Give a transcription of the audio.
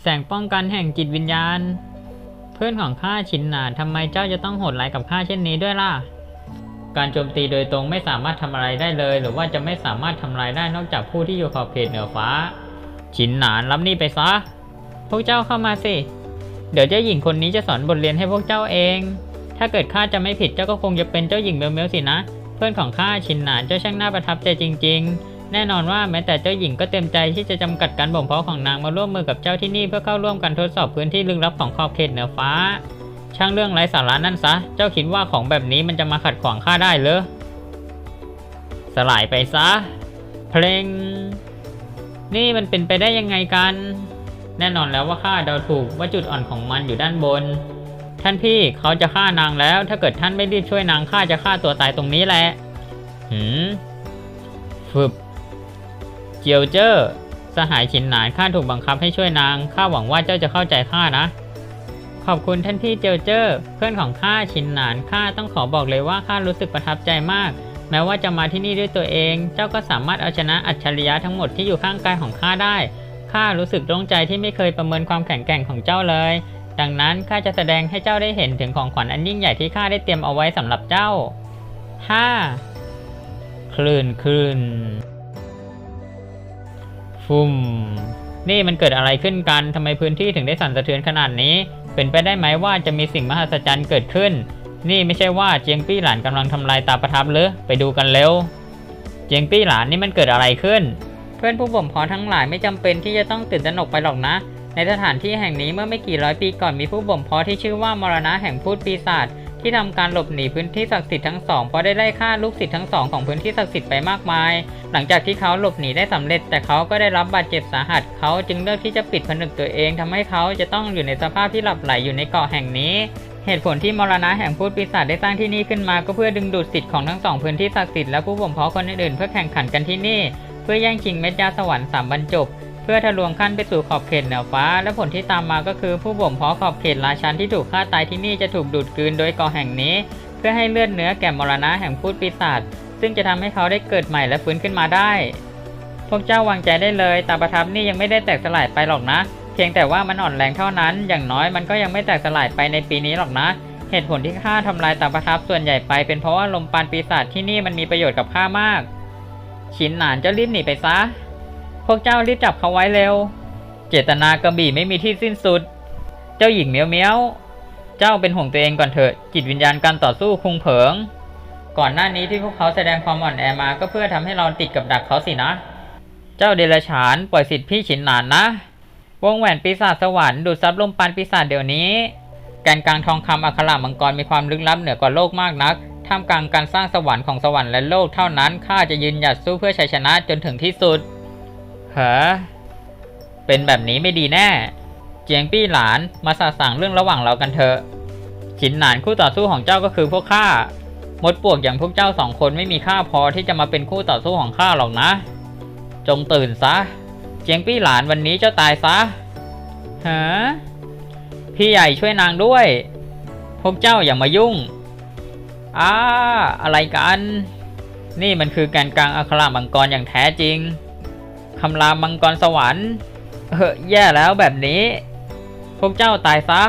แสงป้องกันแห่งจิตวิญญาณ เพื่อนของข้าชินหนาทำไมเจ้าจะต้องโหดร้ายกับข้าเช่นนี้ด้วยล่ะ การโจมตีโดยตรงไม่สามารถทำอะไรได้เลย หรือว่าจะไม่สามารถทำลายได้นอกจากผู้ที่อยู่ขอบเขตเหนือฟ้า ชินหนานรับนี่ไปซะ พวกเจ้าเข้ามาสิ เดี๋ยวเจ้าหญิงคนนี้จะสอนบทเรียนให้พวกเจ้าเอง ถ้าเกิดข้าจะไม่ผิดเจ้าก็คงจะเป็นเจ้าหญิงเมลเมลสินะ เพื่อนของข้าชินหนานเจ้าช่างน่าประทับใจจริง ๆ แน่นอนว่าแม้แต่เจ้าหญิงก็เต็มใจที่จะจำกัดการบ่มเพาะของนางมาร่วมมือกับเจ้าที่นี่เพื่อเข้าร่วมกันทดสอบพื้นที่ลึกลับของขอบเขตเหนือฟ้า ช่างเรื่องไร้สาระนั่นซะ เจ้าคิดว่าของแบบนี้มันจะมาขัดขวางข้าได้เหรอสลายไปซะ เพลง นี่มันเป็นไปได้ยังไงกัน แน่นอนแล้วว่าข้าเดาถูกว่าจุดอ่อนของมันอยู่ด้านบน ท่านพี่เขาจะฆ่านางแล้ว ถ้าเกิดท่านไม่รีบช่วยนางข้าจะฆ่าตัวตายตรงนี้แหละหืมฟึบ เจียวเจอร์สหายฉินหนานข้าถูกบังคับให้ช่วยนางข้าหวังว่าเจ้าจะเข้าใจข้านะ ขอบคุณท่านพี่เจียวเจอร์เพื่อนของข้าฉินหนานข้าต้องขอบอกเลยว่าข้ารู้สึกประทับใจมาก แม้ว่าจะมาที่นี่ด้วยตัวเอง เจ้าก็สามารถเอาชนะอัจฉริยะทั้งหมดที่อยู่ข้างกายของข้าได้ข้ารู้สึกโล่งใจที่ไม่เคยประเมินความแข็งแกร่งของเจ้าเลย ดังนั้นข้าจะแสดงให้เจ้าได้เห็นถึงของขวัญอันยิ่งใหญ่ที่ข้าได้เตรียมเอาไว้สำหรับเจ้า 5. คลื่นคลื่นุ่ม นี่มันเกิดอะไรขึ้นกันทำไมพื้นที่ถึงได้สั่นสะเทือนขนาดนี้ เป็นไปได้ไหมว่าจะมีสิ่งมหัศจรรย์เกิดขึ้น นี่ไม่ใช่ว่าเจียงปี้หลานกำลังทำลายตาประทับหรือไปดูกันเร็ว เจียงปี้หลานนี่มันเกิดอะไรขึ้น เพื่อนผู้บ่มเพาะทั้งหลายไม่จำเป็นที่จะต้องตื่นตระหนกไปหรอกนะในสถานที่แห่งนี้เมื่อไม่กี่ร้อยปีก่อนมีผู้บ่มเพาะที่ชื่อว่ามรณะแห่งพูดปีศาจ ที่ทำการหลบหนีพื้นที่ศักดิ์สิทธิ์ทั้งสองเพราะได้ไล่ฆ่าลูกศิษย์ทั้งสองของพื้นที่ศักดิ์สิทธิ์ไปมากมาย หลังจากที่เขาหลบหนีได้สำเร็จ แต่เขาก็ได้รับบาดเจ็บสาหัส เขาจึงเลือกที่จะปิดผนึกตัวเองทำให้เขาจะต้องอยู่ในสภาพที่หลับไหลอยู่ในเกาะแห่งนี้เหตุผลที่มรณะแห่งพูดปีศาจได้สร้างที่นี่ขึ้นมาก็เพื่อดึงดูดสิทธิ์ของทั้งสองพื้นที่ศักดิ์สิทธิ์และผู้บ่มเพาะคนอื่นๆเพื่อแข่งขันกันที่นี่ เพื่อแย่งชิงเม็ดยาสวรรค์สามบรรจบ พื่อทะลวงขั้นไปสู่ขอบเขตเหนือฟ้า และผลที่ตามมาก็คือผู้บ่มเพาะขอบเขตราชันที่ถูกฆ่าตายที่นี่จะถูกดูดกลืนโดยเกาะแห่งนี้ เพื่อให้เลือดเนื้อแก่มรณะแห่งพูดปีศาจซึ่งจะทำให้เขาได้เกิดใหม่และฟื้นขึ้นมาได้ พวกเจ้าวางใจได้เลยตาประทับนี่ยังไม่ได้แตกสลายไปหรอกนะ เพียงแต่ว่ามันอ่อนแรงเท่านั้น อย่างน้อยมันก็ยังไม่แตกสลายไปในปีนี้หรอกนะ เหตุผลที่ข้าทำลายตาประทับส่วนใหญ่ไป เป็นเพราะว่าลมปานปีศาจที่นี่มันมีประโยชน์กับข้ามาก ชินหนานจ้ารีบหนีไปซะ วกเจ้ารีบจับเขาไว้เร็ว เจตนากระบี่ไม่มีที่สิ้นสุด เจ้าหญิงเมียวเมียว เจ้าเป็นห่วงตัวเองก่อนเถอะจิตวิญญาณการต่อสู้คุงเผิง ก่อนหน้านี้ที่พวกเขาแสดงความอ่อนแอมาก็เพื่อทำให้เราติดกับดักเขาสินะ เจ้าเดรฉานปล่อยสิทธิ์พี่ฉินหนานนะ วงแหวนปีศาจสวรรค์ดูดซับลมปานปีศาจเดี๋ยวนี้แกนกลางทองคำอัครามังกรมีความลึกลับเหนือกว่าโลกมากนักท่ามกลางการสร้างสวรรค์ของสวรรค์และโลกเท่านั้นข้าจะยืนหยัดสู้เพื่อชัยชนะจนถึงที่สุด เหรอเป็นแบบนี้ไม่ดีแน่ เจียงปี้หลานมาสาสางเรื่องระหว่างเรากันเถอะ ฉินหนานคู่ต่อสู้ของเจ้าก็คือพวกข้ามดปวกอย่างพวกเจ้าสองคนไม่มีค่าพอที่จะมาเป็นคู่ต่อสู้ของข้าหรอกนะ จงตื่นซะ เจียงปี้หลานวันนี้เจ้าตายซะฮะพี่ใหญ่ช่วยนางด้วย พวกเจ้าอย่ามายุ่งอ้าอะไรกัน นี่มันคือแกนกลางอัครามังกรอย่างแท้จริง คำรามมังกรสวรรค์เออแย่แล้วแบบนี้ พวกเจ้าตายซะ